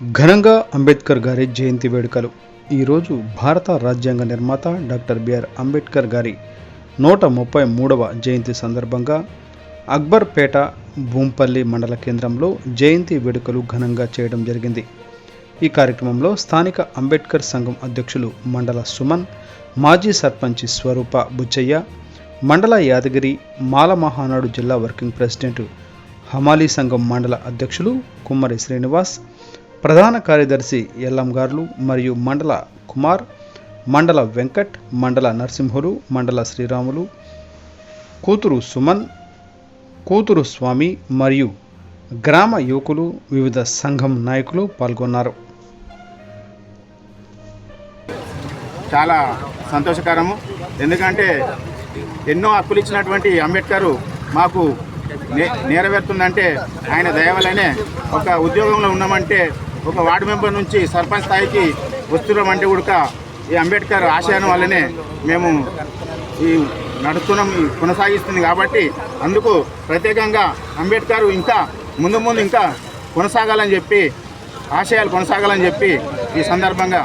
ఘనంగా అంబేద్కర్ గారి జయంతి వేడుకలు. ఈరోజు భారత రాజ్యాంగ నిర్మాత డాక్టర్ బిఆర్ అంబేద్కర్ గారి నూట ముప్పై మూడవ జయంతి సందర్భంగా అక్బర్పేట భూంపల్లి మండల కేంద్రంలో జయంతి వేడుకలు ఘనంగా చేయడం జరిగింది. ఈ కార్యక్రమంలో స్థానిక అంబేద్కర్ సంఘం అధ్యక్షులు మండల సుమన్ మాజీ సర్పంచ్ స్వరూప బుచ్చయ్య మండల యాదగిరి మాల మహానాడు జిల్లా వర్కింగ్ ప్రెసిడెంట్ హమాలీ సంఘం మండల అధ్యక్షులు కుమ్మరి శ్రీనివాస్ ప్రధాన కార్యదర్శి ఎల్లంగార్లు మరియు మండల కుమార్ మండల వెంకట్ మండల నరసింహులు మండల శ్రీరాములు కూతురు సుమన్ కూతురు స్వామి మరియు గ్రామ యువకులు వివిధ సంఘం నాయకులు పాల్గొన్నారు. చాలా సంతోషకరము. ఎందుకంటే ఎన్నో హక్కులు ఇచ్చినటువంటి అంబేద్కర్ మాకు నే- నెరవేరుతుందంటే ఆయన దయవలనే ఒక ఉద్యోగంలో ఉన్నామంటే ఒక వార్డు మెంబర్ నుంచి సర్పంచ్ స్థాయికి వస్తున్నామంటే కూడా ఈ అంబేద్కర్ ఆశయం వల్లనే మేము ఈ నడుస్తున్నాం కొనసాగిస్తుంది కాబట్టి అందుకు ప్రత్యేకంగా అంబేద్కర్ ఇంకా ముందు ముందు ఇంకా కొనసాగాలని చెప్పి ఆశయాలు కొనసాగాలని చెప్పి ఈ సందర్భంగా